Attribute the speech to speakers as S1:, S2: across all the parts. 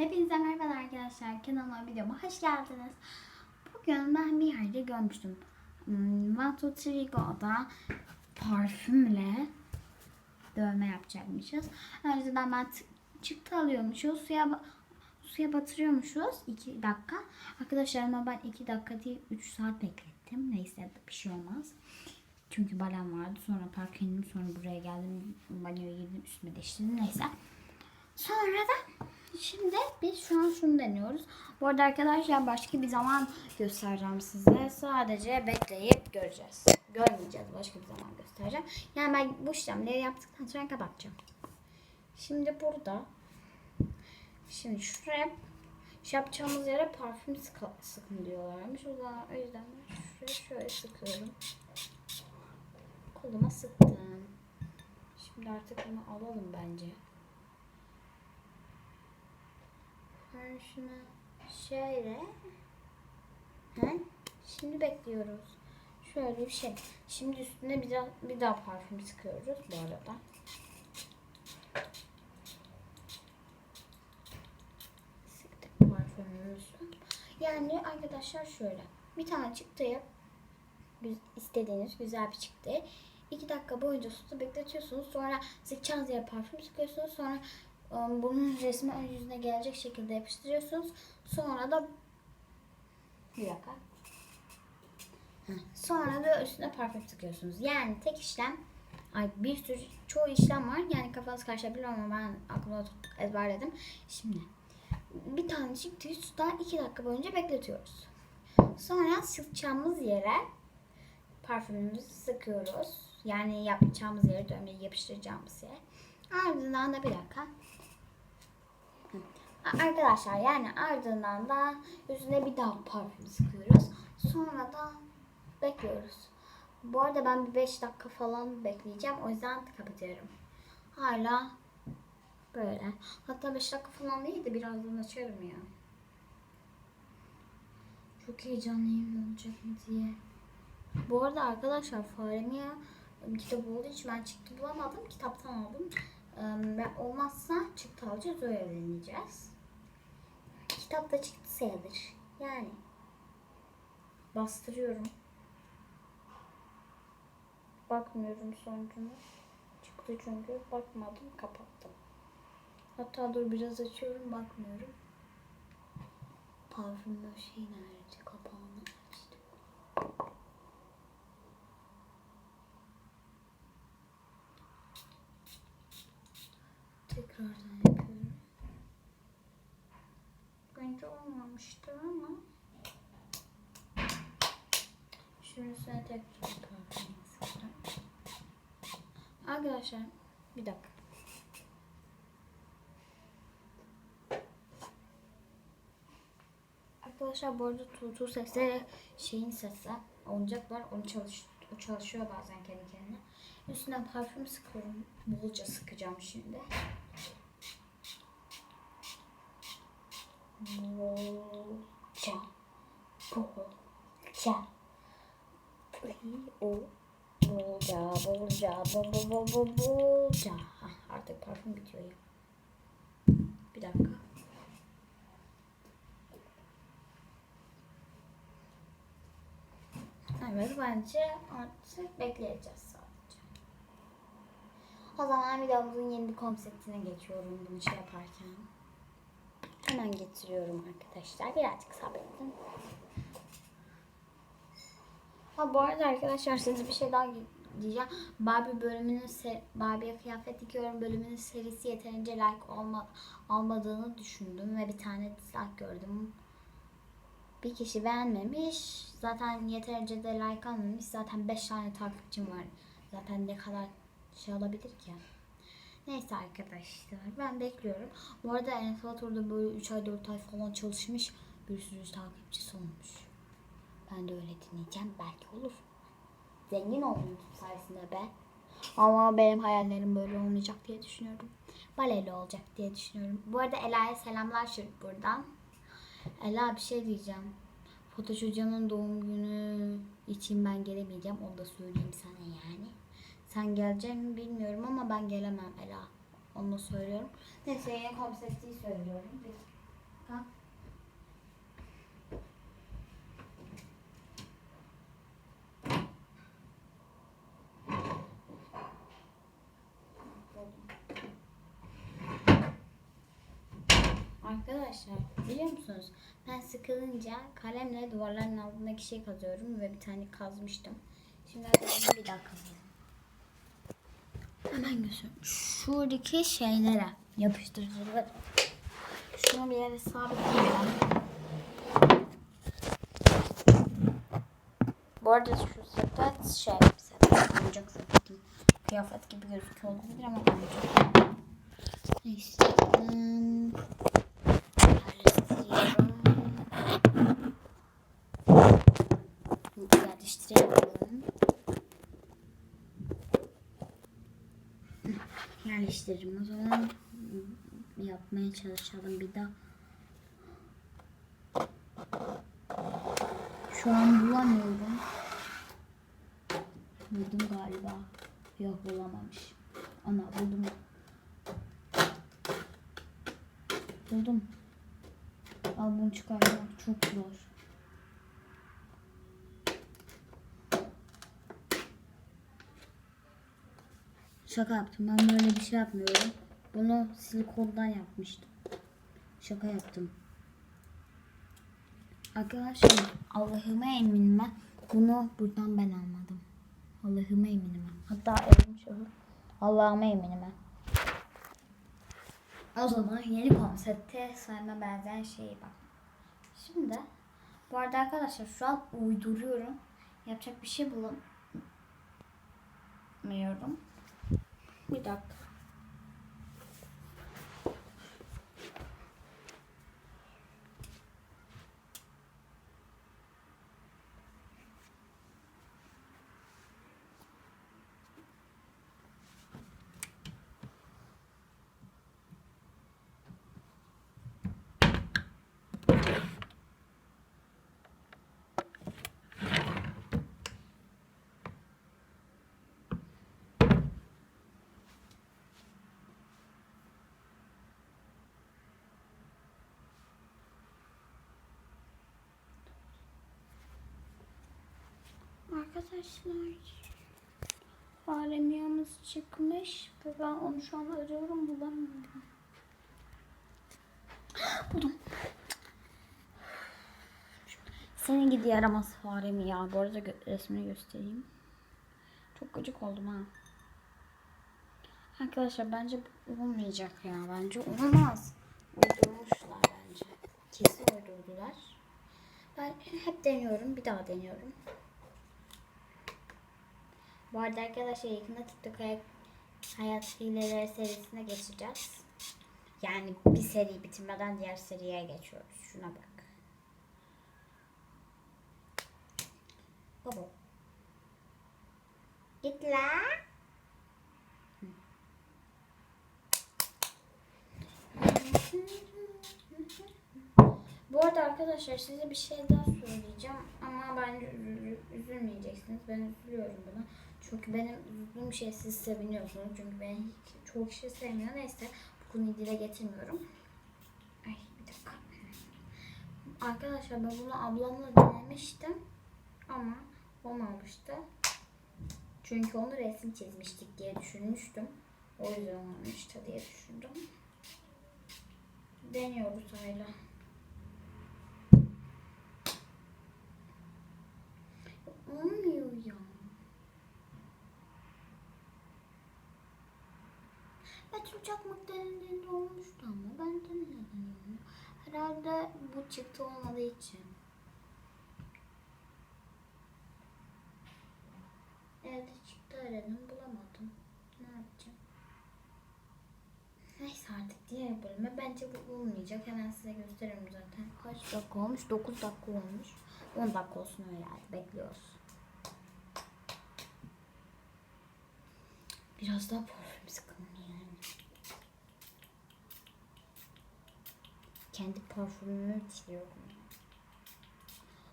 S1: Hepinize merhaba arkadaşlar. Kanalıma videoma hoş geldiniz. Bugün ben bir yerde görmüştüm. Hmm, One Two Three Go'da parfümle dövme yapacakmışız. Önceden ben çıktı alıyormuşuz. Suya suya batırıyormuşuz 2 dakika. Arkadaşlar ama ben 2 dakika değil 3 saat beklettim. Neyse bir şey olmaz. Çünkü balem vardı. Sonra park indim. Sonra buraya geldim. Banyoya girdim. Üstüme değiştirdim. Neyse. Sonra da şimdi biz şu an şunu deniyoruz. Bu arada arkadaşlar başka bir zaman göstereceğim size. Sadece bekleyip göreceğiz. Görmeyeceğiz. Başka bir zaman göstereceğim. Yani ben bu işlemleri yaptıktan sonra kapatacağım. Şimdi burada şimdi şuraya şu yapacağımız yere parfüm sıkı, sıkın diyorlarmış. O zaman o yüzden şuraya şöyle sıkıyorum. Koluma sıktım. Şimdi artık bunu alalım bence. Ben şöyle. He? Şimdi bekliyoruz. Şöyle bir şey. Şimdi üstüne bir daha, bir daha parfüm sıkıyoruz bu arada. Sıktık parfümümüzü. Yani arkadaşlar şöyle. Bir tane çıktıyı istediğiniz güzel bir çıktı. 2 dakika boyunca suda bekletiyorsunuz. Sonra sıkacağınız yere parfüm sıkıyorsunuz. Sonra bunun resmi ön yüzüne gelecek şekilde yapıştırıyorsunuz. Sonra da bir dakika. Sonra da üstüne parfüm sıkıyorsunuz. Yani tek işlem Ay bir sürü çoğu işlem var. Yani kafanız karışabilir ama ben aklımda ezberledim. Şimdi bir tane çıktıyı suda 2 dakika boyunca bekletiyoruz. Sonra sıkacağımız yere parfümümüzü sıkıyoruz. Yani yapacağımız yere dövmeyi yapıştıracağımız yere. Ardından da bir dakika. Arkadaşlar yani ardından da yüzüne bir daha parfüm sıkıyoruz. Sonra da bekliyoruz. Bu arada ben bir 5 dakika falan bekleyeceğim. O yüzden kapatıyorum. Hala böyle. Hatta 5 dakika falan değil de birazdan açarım ya. Çok heyecanlıyım olacak mı diye. Bu arada arkadaşlar Faremiye kitabı olduğu için ben çıktı bulamadım. Kitaptan aldım. Ve olmazsa çıktı alacağız öyle deneyeceğiz. Kitap da çıktı sayılır. Yani bastırıyorum. Bakmıyorum sonucuna. Çıktı çünkü. Bakmadım kapattım. Hatta dur biraz açıyorum bakmıyorum. Parfümlü şey nerede? Kapağını açtım. Tekrardan yapıyorum. Bence olmamıştı ama Arkadaşlar bir dakika. Arkadaşlar bu arada tutu sesi şeyin sesi oyuncaklar onu çalış o çalışıyor bazen kendi kendine. Üstüne parfüm sıkıyorum. Bolca sıkacağım şimdi. Bolca. Bolca. O bolca bolca bol bol bol bol artık parfüm bitiyor ya. Bir dakika. Evet bence artık bekleyeceğiz sadece. O zaman videomuzun yeni bir konseptine geçiyorum bunu şey yaparken. Hemen getiriyorum arkadaşlar. Birazcık sabredin. Ha bu arada arkadaşlar size bir şey daha diyeceğim. Barbie bölümünün Barbie'ye kıyafet dikiyorum bölümünün serisi yeterince like olma almadığını düşündüm ve bir tane dislike gördüm. Bir kişi beğenmemiş. Zaten yeterince de like almamış. Zaten 5 tane takipçim var. Zaten ne kadar şey olabilir ki? Neyse arkadaşlar ben bekliyorum. Bu arada Enes Batur'da böyle 3 ay 4 ay falan çalışmış. Bir sürü takipçisi olmuş. Ben de öyle dinleyeceğim. Belki olur. Zengin oldum sayesinde be. Ama benim hayallerim böyle olmayacak diye düşünüyorum. Baleli olacak diye düşünüyorum. Bu arada Ela'ya selamlar şırt buradan. Ela bir şey diyeceğim. Fotoş Hoca'nın doğum günü için ben gelemeyeceğim. Onu da söyleyeyim sana yani. Sen gelecek mi bilmiyorum ama ben gelemem Ela. Onu söylüyorum. Neyse yeni konsepti söylüyorum. Bir dakika. Arkadaşlar biliyor musunuz? Ben sıkılınca kalemle duvarların altındaki şey kazıyorum ve bir tane kazmıştım. Şimdi bir daha kazıyorum. Hemen göstereyim. Şuradaki şeylere yapıştırıcıları. Şunu bir yere sabitleyeceğim. Bu arada şu sepet şey sepet oyuncak sepetim. Kıyafet gibi gözüküyor olabilir ama oyuncak. Neyse. Hmm. Yerleştiririm o zaman. Yapmaya çalışalım bir daha. Şu an bulamıyorum. Buldum galiba. Yok bulamamış. Ana buldum. Buldum. Al bunu çıkarmak çok zor. Şaka yaptım. Ben böyle bir şey yapmıyorum. Bunu silikondan yapmıştım. Şaka yaptım. Arkadaşlar Allah'ıma eminim ben. Bunu buradan ben almadım. Allah'ıma eminim ben. Hatta elim şöyle. Allah'ıma eminim ben. O zaman yeni konsepte sayma benzeyen şeyi bak. Şimdi bu arada arkadaşlar şu an uyduruyorum. Yapacak bir şey bulamıyorum. Bir dakika. Arkadaşlar Faremiyamız çıkmış ve ben onu şu an arıyorum bulamıyorum. Buldum. Seni gidi yaramaz faremi ya. Bu arada resmini göstereyim. Çok gıcık oldum ha. Arkadaşlar bence olmayacak ya. Bence olmaz. Uydurmuşlar bence. Kesin uydurdular. Ben hep deniyorum. Bir daha deniyorum. Bu arada arkadaşlar yakında TikTok hayat, hayat hileleri serisine geçeceğiz. Yani bir seri bitirmeden diğer seriye geçiyoruz. Şuna bak. Baba. Git la. Bu arada arkadaşlar size bir şey daha söyleyeceğim ama bence üzü- üzülmeyeceksiniz. Ben üzülüyorum buna. Çünkü benim üzüldüğüm şey siz seviniyorsunuz. Çünkü beni hiç, çoğu kişi sevmiyor. Neyse bu konuyu dile getirmiyorum. Ay bir dakika. Arkadaşlar ben bunu ablamla denemiştim. Ama olmamıştı. Çünkü onu resim çizmiştik diye düşünmüştüm. O yüzden olmamıştı diye düşündüm. Deniyoruz hala. Olmuyor ya. Betül çakmak denediğinde olmuştu ama ben de neden olmuyor? Herhalde bu çıktı olmadığı için. Evde çıktı aradım bulamadım. Ne yapacağım? Neyse artık diğer bölüme bence bu olmayacak. Hemen size gösteririm zaten. Kaç dakika olmuş? 9 dakika olmuş. 10 dakika olsun öyle yani. Bekliyoruz. Biraz daha parfüm sıkalım yani. Kendi parfümümü içiyorum.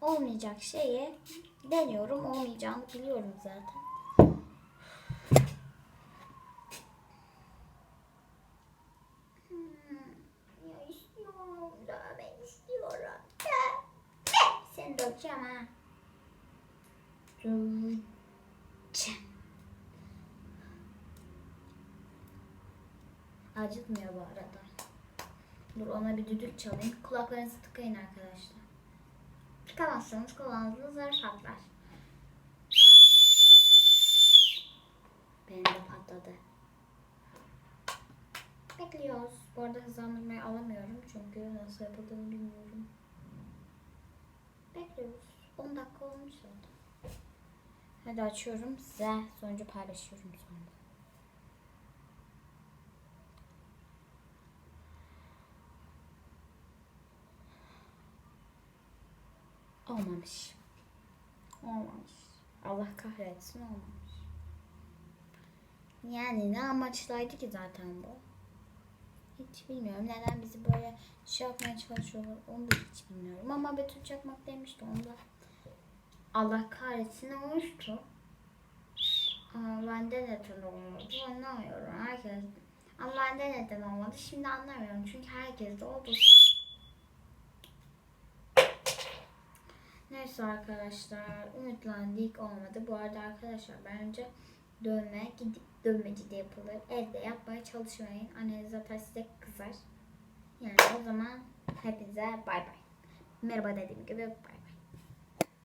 S1: Olmayacak şeyi deniyorum. Olmayacağını biliyorum zaten. Hmm. Seni döveceğim ha. Döveceğim. Acıtmıyor bu arada. Dur ona bir düdük çalayım. Kulaklarınızı tıkayın arkadaşlar. Tıkamazsanız kulağınızda zar patlar. Benim de patladı. Bekliyoruz. Bu arada hızlandırmayı alamıyorum çünkü nasıl yapıldığını bilmiyorum. Bekliyoruz. 10 dakika olmuş zaten. Hadi açıyorum size sonucu paylaşıyorum sonra. Olmamış. Olmamış. Allah kahretsin olmamış. Yani ne amaçlaydı ki zaten bu? Hiç bilmiyorum. Neden bizi böyle şey yapmaya çalışıyorlar onu da hiç bilmiyorum. Ama Betül Çakmak demişti onda. Allah kahretsin olmuştu. Ama bende neden olmadı anlamıyorum. Herkes ama bende neden olmadı şimdi anlamıyorum. Çünkü herkes de oldu. Neyse arkadaşlar ümitlendik olmadı. Bu arada arkadaşlar bence dövme gidip dövmecide yapılır. Evde yapmaya çalışmayın. Anneniz zaten size kızar. Yani o zaman hepinize bay bay. Merhaba dediğim gibi bay.